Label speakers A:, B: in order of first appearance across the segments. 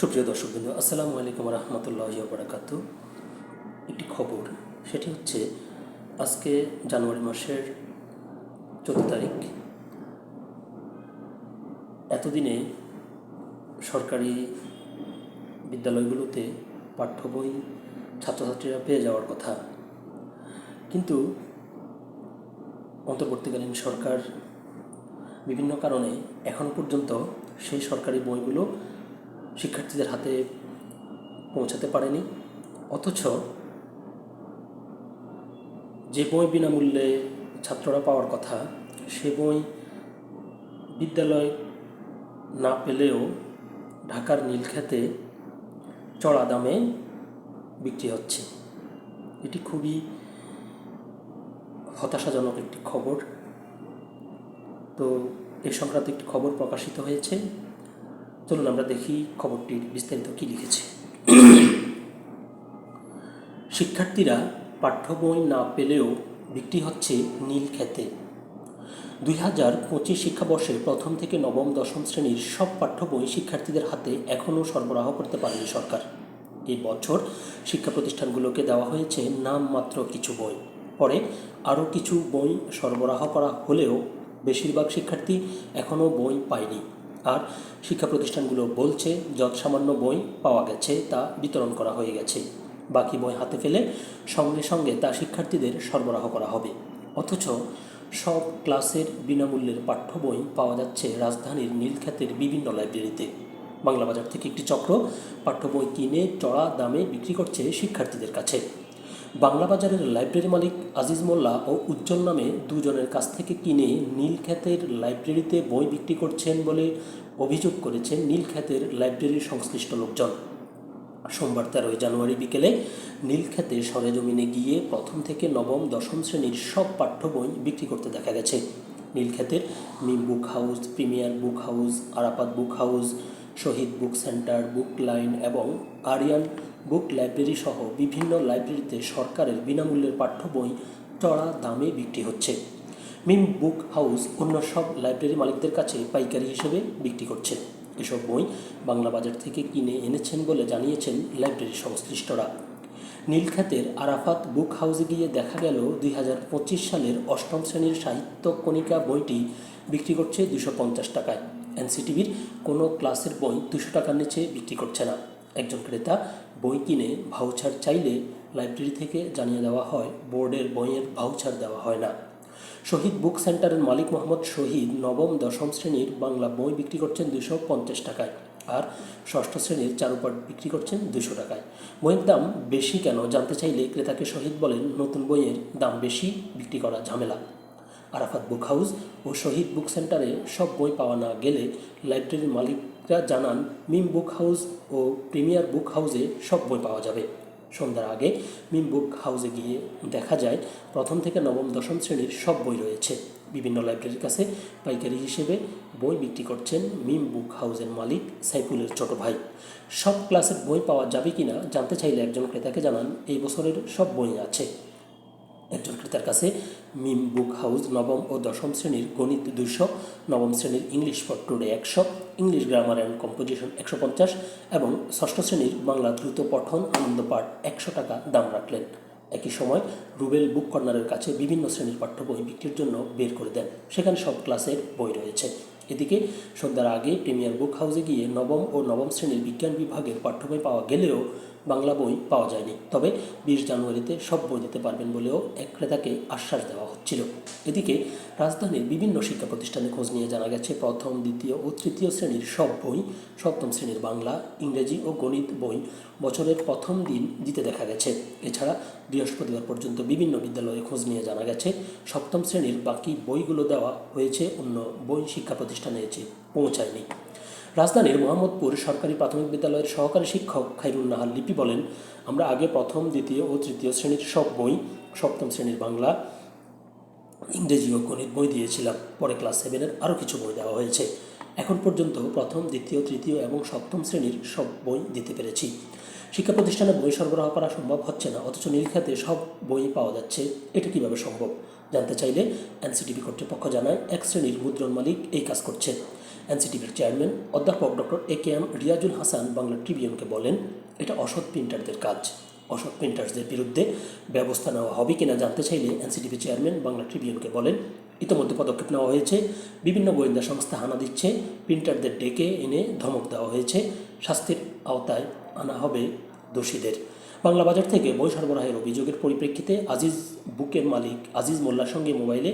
A: সুপ্রিয় দর্শকবৃন্দ, আসসালামু আলাইকুম রহমতুল্লাহ বারাকাত। একটি খবর, সেটি হচ্ছে আজকে জানুয়ারি মাসের চোদ্দ তারিখ। এতদিনে সরকারি বিদ্যালয়গুলোতে পাঠ্য বই ছাত্রছাত্রীরা পেয়ে যাওয়ার কথা। কিন্তু অন্তর্বর্তীকালীন সরকার বিভিন্ন কারণে এখন পর্যন্ত সেই সরকারি বইগুলো শিক্ষার্থীদের হাতে পৌঁছাতে পারেনি। অথচ যে বই বিনামূল্যে ছাত্ররা পাওয়ার কথা, সে বই বিদ্যালয় না পেলেও ঢাকার নীলক্ষেতে চড়া দামে বিক্রি হচ্ছে। এটি খুবই হতাশাজনক একটি খবর। তো এ সংক্রান্ত একটি খবর প্রকাশিত হয়েছে। চলুন আমরা দেখি খবরটির বিস্তারিত কী লিখেছে। শিক্ষার্থীরা পাঠ্য বই না পেলেও বিক্রি হচ্ছে নীল খেতে। দুই হাজার পঁচিশ শিক্ষাবর্ষে প্রথম থেকে নবম দশম শ্রেণির সব পাঠ্য বই শিক্ষার্থীদের হাতে এখনও সরবরাহ করতে পারেনি সরকার। এই বছর শিক্ষা প্রতিষ্ঠানগুলোকে দেওয়া হয়েছে নামমাত্র কিছু বই। পরে আরও কিছু বই সরবরাহ করা হলেও বেশিরভাগ শিক্ষার্থী এখনও বই পায়নি। আর শিক্ষা প্রতিষ্ঠানগুলো বলছে, যত সামান্য বই পাওয়া গেছে তা বিতরণ করা হয়ে গেছে। বাকি বই হাতে ফেলে সঙ্গে সঙ্গে তা শিক্ষার্থীদের সরবরাহ করা হবে। অথচ সব ক্লাসের বিনামূল্যের পাঠ্য বই পাওয়া যাচ্ছে রাজধানীর নীলক্ষেতের বিভিন্ন লাইব্রেরিতে। বাংলা বাজার থেকে একটি চক্র পাঠ্য বই কিনে চড়া দামে বিক্রি করছে শিক্ষার্থীদের কাছে। বাংলা বাজারের লাইব্রেরি মালিক আজিজ মোল্লা ও উজ্জ্বল নামে দুজনের কাছ থেকে কিনে নীলক্ষেতের লাইব্রেরিতে বই বিক্রি করছেন বলে অভিযোগ করেছেন নীলক্ষেতের লাইব্রেরির সংশ্লিষ্ট লোকজন। সোমবার তেরোই জানুয়ারি বিকেলে নীলক্ষেতে সরেজমিনে গিয়ে প্রথম থেকে নবম, দশম শ্রেণির সব পাঠ্য বই বিক্রি করতে দেখা গেছে। নীলক্ষেতের Mim book house, premier book house, Arafat book house, Shahid book center, book line এবং আরিয়ান বুক লাইব্রেরি সহ বিভিন্ন লাইব্রেরিতে সরকারের বিনামূল্যের পাঠ্য বই চড়া দামে বিক্রি হচ্ছে। মিম বুক হাউস অন্য সব লাইব্রেরি মালিকদের কাছে পাইকারি হিসেবে বিক্রি করছে। এসব বই বাংলা বাজার থেকে কিনে এনেছেন বলে জানিয়েছেন লাইব্রেরি সংশ্লিষ্টরা। নীলখাতের আরাফাত বুক হাউসে গিয়ে দেখা গেল দুই হাজার পঁচিশ সালের অষ্টম শ্রেণির সাহিত্য কণিকা বইটি বিক্রি করছে দুশো টাকায়। এনসিটিভির কোনো ক্লাসের বই দুশো টাকার নিচে বিক্রি করছে না। একজন ক্রেতা বই কিনে ভাউচার চাইলে লাইব্রেরি থেকে জানিয়ে দেওয়া হয়, বোর্ডের বইয়ের ভাউচার দেওয়া হয় না। শহীদ বুক সেন্টারের মালিক মোহাম্মদ শহীদ নবম, দশম শ্রেণির বাংলা বই বিক্রি করছেন দুশো পঞ্চাশ টাকায় আর ষষ্ঠ শ্রেণির চারুপাট বিক্রি করছেন দুশো টাকায়। বইয়ের দাম বেশি কেন জানতে চাইলে ক্রেতাকে শহীদ বলেন, নতুন বইয়ের দাম বেশি, বিক্রি করা ঝামেলা। আরাফাত বুক হাউস ও শহীদ বুক সেন্টারে সব বই পাওয়া না গেলে লাইব্রেরির মালিকরা জানান, মিম বুক হাউস ও প্রিমিয়ার বুক হাউসে সব বই পাওয়া যাবে। সন্ধ্যার আগে মিম বুক হাউসে গিয়ে দেখা যায়, প্রথম থেকে নবম, দশম শ্রেণির সব বই রয়েছে। বিভিন্ন লাইব্রেরির কাছে পাইকারি হিসেবে বই বিক্রি করছেন মিম বুক হাউসের মালিক সাইফুলের ছোট ভাই। সব ক্লাসের বই পাওয়া যাবে কিনা জানতে চাইলে একজন ক্রেতাকে জানান, এই বছরের সব বই আছে। একজন ক্রেতার কাছে মিম বুক হাউস নবম ও দশম শ্রেণির গণিত দুশো নবম শ্রেণির ইংলিশ ফর টুডে একশো, ইংলিশ গ্রামার অ্যান্ড কম্পোজিশন একশো পঞ্চাশ এবং ষষ্ঠ শ্রেণির বাংলা দ্রুত পঠন আনন্দ পাঠ একশো টাকা দাম রাখলেন। একই সময় রুবেল বুক কর্নারের কাছে বিভিন্ন শ্রেণির পাঠ্য বই বিক্রির জন্য বের করে দেন। সেখানে সব ক্লাসের বই রয়েছে। এদিকে সন্ধ্যার আগে প্রিমিয়ার বুক হাউসে গিয়ে নবম ও নবম শ্রেণির বিজ্ঞান বিভাগের পাঠ্য বই পাওয়া গেলেও বাংলা বই পাওয়া যায়নি। তবে বিশ জানুয়ারিতে সব বই দিতে পারবেন বলেও এক ক্রেতাকে আশ্বাস দেওয়া হচ্ছিল। এদিকে রাজধানীর বিভিন্ন শিক্ষা প্রতিষ্ঠানে খোঁজ নিয়ে জানা গেছে, প্রথম, দ্বিতীয় ও তৃতীয় শ্রেণির সব বই, সপ্তম শ্রেণির বাংলা, ইংরেজি ও গণিত বই বছরের প্রথম দিন দিতে দেখা গেছে। এছাড়া বৃহস্পতিবার পর্যন্ত বিভিন্ন বিদ্যালয়ে খোঁজ নিয়ে জানা গেছে, সপ্তম শ্রেণির বাকি বইগুলো দেওয়া হয়েছে, অন্য বই শিক্ষা প্রতিষ্ঠানে এসে পৌঁছায়নি। রাজধানীর মোহাম্মদপুর সরকারি প্রাথমিক বিদ্যালয়ের সহকারী শিক্ষক খাইরুল নাহার লিপি বলেন, আমরা আগে প্রথম, দ্বিতীয় ও তৃতীয় শ্রেণির সব বই, সপ্তম শ্রেণির বাংলা, ইংরেজি ও গণিত বই দিয়েছিলাম। পরে ক্লাস সেভেনের আরও কিছু বই দেওয়া হয়েছে। এখন পর্যন্ত প্রথম, দ্বিতীয়, তৃতীয় এবং সপ্তম শ্রেণির সব বই দিতে পেরেছি। শিক্ষা প্রতিষ্ঠানে বই সরবরাহ করা সম্ভব হচ্ছে না, অথচ নীলখাতে সব বই পাওয়া যাচ্ছে। এটা কীভাবে সম্ভব? জানতে চাইলে এনসিটিভি কর্তৃপক্ষ জানায়, এক শ্রেণির মুদ্রণ মালিক এই কাজ করছে। এনসিটিভির চেয়ারম্যান, অধ্যাপক doctor A K M Riazul Hasan Bangla ট্রিবিউনকে বলেন, এটা অসৎ প্রিন্টারদের কাজ। অসৎ প্রিন্টার্সদের বিরুদ্ধে ব্যবস্থা নেওয়া হবে কিনা জানতে চাইলে এনসিটিভি চেয়ারম্যান বাংলা ট্রিবিউনকে বলেন, ইতিমধ্যে পদক্ষেপ নেওয়া হয়েছে। বিভিন্ন গোয়েন্দা সংস্থা হানা দিচ্ছে। প্রিন্টারদের ডেকে এনে ধমক দেওয়া হয়েছে। শাস্তির আওতায় আনা হবে দোষীদের। বাংলা বাজার থেকে বই সরবরাহের অভিযোগের পরিপ্রেক্ষিতে আজিজ বুকের মালিক আজিজ মোল্লার সঙ্গে মোবাইলে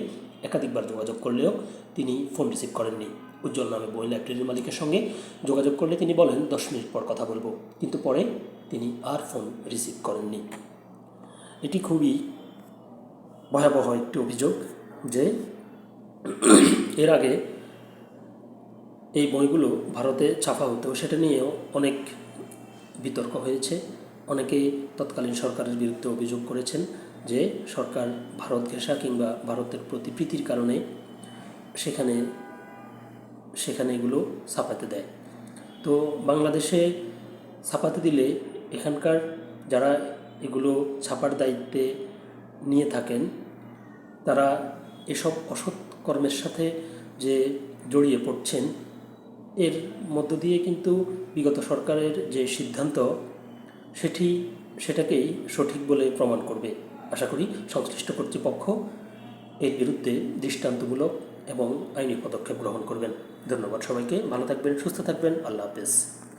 A: একাধিকবার যোগাযোগ করলেও তিনি ফোন রিসিভ করেননি। উজ্জ্বল নামে বই লাইব্রেরির মালিকের সঙ্গে যোগাযোগ করলে তিনি বলেন, দশ মিনিট পর কথা বলব। কিন্তু পরে তিনি আর ফোন রিসিভ করেননি। এটি খুবই ভয়াবহ একটি অভিযোগ যে এর আগে এই বইগুলো ভারতে ছাপা হতো। সেটা নিয়েও অনেক বিতর্ক হয়েছে। অনেকে তৎকালীন সরকারের বিরুদ্ধে অভিযোগ করেছেন যে সরকার ভারত ঘেঁষা কিংবা ভারতের প্রতি প্রীতির কারণে সেখানে সেখানে এগুলো ছাপাতে দেয়। তো বাংলাদেশে ছাপাতে দিলে এখানকার যারা এগুলো ছাপার দায়িত্বে নিয়ে থাকেন, তারা এসব অসৎ কর্মের সাথে যে জড়িয়ে পড়ছেন, এর মধ্য দিয়ে কিন্তু বিগত সরকারের যে সিদ্ধান্ত, সেটি সেটাকেই সঠিক বলে প্রমাণ করবে। আশা করি সংশ্লিষ্ট কর্তৃপক্ষ এর বিরুদ্ধে দৃষ্টান্তমূলক এবং আইনি পদক্ষেপ গ্রহণ করবেন। ধন্যবাদ সবাইকে। ভালো থাকবেন সুস্থ থাকবেন। আল্লাহ হাফেজ।